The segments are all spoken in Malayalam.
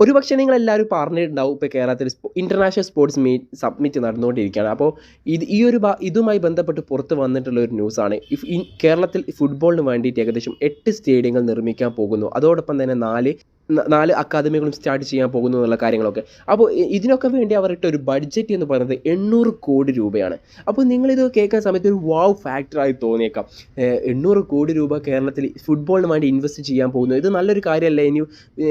ഒരുപക്ഷെ നിങ്ങൾ എല്ലാവരും പറഞ്ഞിട്ടുണ്ടാവും ഇപ്പോൾ കേരളത്തിൽ ഇന്റർനാഷണൽ സ്പോർട്സ് മീറ്റ് സബ്മിറ്റ് നടന്നുകൊണ്ടിരിക്കുകയാണ്. അപ്പോൾ ഇത് ഈ ഒരു ഇതുമായി ബന്ധപ്പെട്ട് പുറത്ത് വന്നിട്ടുള്ള ഒരു ന്യൂസാണ് ഇഫ് കേരളത്തിൽ ഫുട്ബോളിന് വേണ്ടിയിട്ട് ഏകദേശം എട്ട് സ്റ്റേഡിയങ്ങൾ നിർമ്മിക്കാൻ പോകുന്നു. അതോടൊപ്പം തന്നെ നാല് നാല് അക്കാദമികളും സ്റ്റാർട്ട് ചെയ്യാൻ പോകുന്നു എന്നുള്ള കാര്യങ്ങളൊക്കെ. അപ്പോൾ ഇതിനൊക്കെ വേണ്ടി അവർ ഇട്ട ഒരു ബഡ്ജറ്റ് എന്ന് പറയുന്നത് എണ്ണൂറ് കോടി രൂപയാണ്. അപ്പോൾ നിങ്ങളിത് കേൾക്കുന്ന സമയത്ത് ഒരു വാവ് ഫാക്ടറായി തോന്നിയേക്കാം. എണ്ണൂറ് കോടി രൂപ കേരളത്തിൽ ഫുട്ബോളിന് വേണ്ടി ഇൻവെസ്റ്റ് ചെയ്യാൻ പോകുന്നു. ഇത് നല്ലൊരു കാര്യമല്ല? ഇനി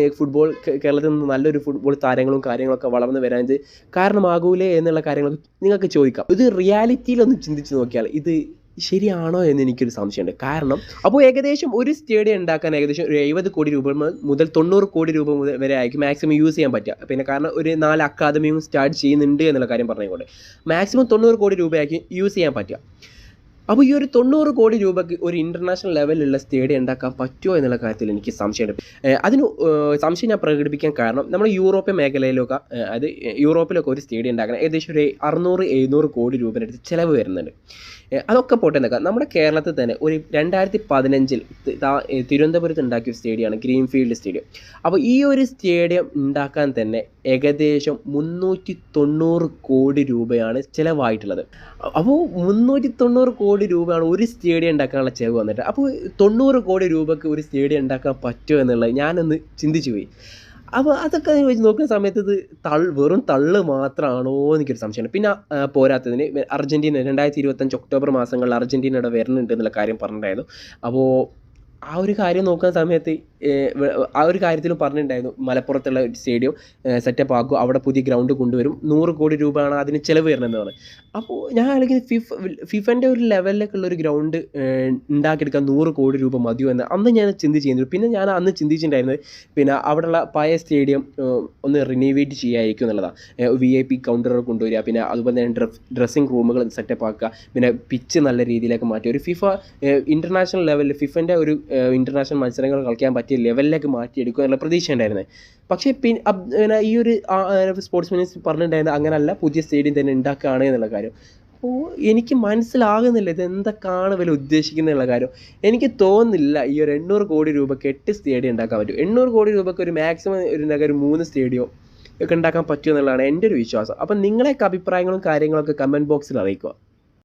ഫുട്ബോൾ കേരളത്തിൽ നിന്ന് നല്ലൊരു ഫുട്ബോൾ താരങ്ങളും കാര്യങ്ങളൊക്കെ വളർന്നു വരാൻ ഇത് കാരണമാകൂലേ എന്നുള്ള കാര്യങ്ങളൊക്കെ നിങ്ങൾക്ക് ചോദിക്കാം. ഇത് റിയാലിറ്റിയിലൊന്ന് ചിന്തിച്ച് നോക്കിയാൽ ഇത് ശരിയാണോ എന്ന് എനിക്കൊരു സംശയമുണ്ട്. കാരണം അപ്പോൾ ഏകദേശം ഒരു സ്റ്റേഡിയം ഉണ്ടാക്കാൻ ഏകദേശം ഒരു എഴുപത് കോടി രൂപ മുതൽ തൊണ്ണൂറ് കോടി രൂപ മുതൽ വരെ ആയിരിക്കും മാക്സിമം യൂസ് ചെയ്യാൻ പറ്റുക. പിന്നെ കാരണം ഒരു നാല് അക്കാദമിയും സ്റ്റാർട്ട് ചെയ്യുന്നുണ്ട് എന്നുള്ള കാര്യം പറഞ്ഞുകൊണ്ട്. മാക്സിമം തൊണ്ണൂറ് കോടി രൂപയായിരിക്കും യൂസ് ചെയ്യാൻ പറ്റുക. അപ്പോൾ ഈ ഒരു തൊണ്ണൂറ് കോടി രൂപയ്ക്ക് ഒരു ഇന്റർനാഷണൽ ലെവലിലുള്ള സ്റ്റേഡിയം ഉണ്ടാക്കാൻ പറ്റുമോ എന്നുള്ള കാര്യത്തിൽ എനിക്ക് സംശയമുണ്ട്. അതിന് സംശയം ഞാൻ പ്രകടിപ്പിക്കാൻ കാരണം നമ്മൾ യൂറോപ്യൻ മേഖലയിലൊക്കെ അതായത് അത് യൂറോപ്പിലൊക്കെ ഒരു സ്റ്റേഡിയം ഉണ്ടാക്കണം. ഏകദേശം ഒരു അറുന്നൂറ് എഴുന്നൂറ് കോടി രൂപയുടെ അടുത്ത് ചിലവ് വരുന്നുണ്ട്. അതൊക്കെ പോട്ടെ നിൽക്കാം നമ്മുടെ കേരളത്തിൽ തന്നെ ഒരു രണ്ടായിരത്തി പതിനഞ്ചിൽ തിരുവനന്തപുരത്ത് ഉണ്ടാക്കിയ ഒരു സ്റ്റേഡിയമാണ് ഗ്രീൻഫീൽഡ് സ്റ്റേഡിയം. അപ്പോൾ ഈ ഒരു സ്റ്റേഡിയം ഉണ്ടാക്കാൻ തന്നെ ഏകദേശം മുന്നൂറ്റി തൊണ്ണൂറ് കോടി രൂപയാണ് ചിലവായിട്ടുള്ളത്. അപ്പോൾ മുന്നൂറ്റി തൊണ്ണൂറ് കോടി രൂപയാണ് ഒരു സ്റ്റേഡിയം ഉണ്ടാക്കാനുള്ള ചെലവ് വന്നിട്ട്. അപ്പോൾ തൊണ്ണൂറ് കോടി രൂപയ്ക്ക് ഒരു സ്റ്റേഡിയം ഉണ്ടാക്കാൻ പറ്റുമോ എന്നുള്ളത് ഞാനൊന്ന് ചിന്തിച്ചു പോയി. അപ്പോൾ അതൊക്കെ വെച്ച് നോക്കുന്ന സമയത്ത് ഇത് തൾ വെറും തള്ള് മാത്രമാണോ എനിക്കൊരു സംശയമാണ് പിന്നെ പോരാത്തതിന് അർജന്റീന രണ്ടായിരത്തി ഇരുപത്തഞ്ച് ഒക്ടോബർ മാസങ്ങളിൽ അർജന്റീനയുടെ വരുന്നുണ്ട് എന്നുള്ള കാര്യം പറഞ്ഞിട്ടുണ്ടായിരുന്നു. അപ്പോൾ ആ ഒരു കാര്യം നോക്കുന്ന സമയത്ത് ആ ഒരു കാര്യത്തിലും പറഞ്ഞിട്ടുണ്ടായിരുന്നു. മലപ്പുറത്തുള്ള ഒരു സ്റ്റേഡിയം സെറ്റപ്പ് ആക്കും അവിടെ പുതിയ ഗ്രൗണ്ട് കൊണ്ടുവരും നൂറ് കോടി രൂപയാണ് അതിന് ചിലവ് വരുന്നതെന്ന് പറഞ്ഞു. അപ്പോൾ ഞാൻ അല്ലെങ്കിൽ ഫിഫ് ഫിഫന്റെ ഒരു ലെവലിലേക്കുള്ള ഒരു ഗ്രൗണ്ട് ഉണ്ടാക്കിയെടുക്കാൻ നൂറ് കോടി രൂപ മതിയോ എന്ന്. അന്ന് ഞാൻ ചിന്തിച്ചിരുന്നു. പിന്നെ ഞാൻ അന്ന് ചിന്തിച്ചിട്ടുണ്ടായിരുന്നത് പിന്നെ അവിടെയുള്ള പഴയ സ്റ്റേഡിയം ഒന്ന് റിനോവേറ്റ് ചെയ്യായിരിക്കും എന്നുള്ളതാണ് വി ഐ പി കൗണ്ടറുകൾ കൊണ്ടുവരിക പിന്നെ അതുപോലെ തന്നെ ഡ്രസ് ഡ്രസ്സിങ് റൂമുകൾ സെറ്റപ്പ് ആക്കുക പിന്നെ പിച്ച് നല്ല രീതിയിലേക്ക് മാറ്റി. ഒരു ഫിഫ ഇന്റർനാഷണൽ ലെവലിൽ ഫിഫന്റെ ഒരു ഇന്റർനാഷണൽ മത്സരങ്ങൾ കളിക്കാൻ പറ്റിയ ലെവലിലേക്ക് മാറ്റിയെടുക്കുക എന്നുള്ള പ്രതീക്ഷ ഉണ്ടായിരുന്നത് പക്ഷേ പിന്നെ ഈ ഒരു സ്പോർട്സ് മിനിസ്റ്റർ പറഞ്ഞിട്ടുണ്ടായിരുന്നത് അങ്ങനല്ല പുതിയ സ്റ്റേഡിയം തന്നെ ഉണ്ടാക്കുകയാണ് എന്നുള്ള കാര്യം. അപ്പോൾ എനിക്ക് മനസ്സിലാകുന്നില്ല ഇത് എന്തൊക്കെയാണ് വില ഉദ്ദേശിക്കുന്നുള്ള കാര്യം. എനിക്ക് തോന്നുന്നില്ല ഈ ഒരു എണ്ണൂറ് കോടി രൂപയ്ക്ക് എട്ട് സ്റ്റേഡിയം ഉണ്ടാക്കാൻ പറ്റും. എണ്ണൂറ് കോടി രൂപയ്ക്ക് ഒരു മാക്സിമം ഒരു ഒരു മൂന്ന് സ്റ്റേഡിയം ഒക്കെ ഉണ്ടാക്കാൻ പറ്റുമെന്നുള്ളതാണ് എന്റെ ഒരു വിശ്വാസം. അപ്പം നിങ്ങളെയൊക്കെ അഭിപ്രായങ്ങളും കാര്യങ്ങളൊക്കെ കമന്റ് ബോക്സിൽ അറിയിക്കുക.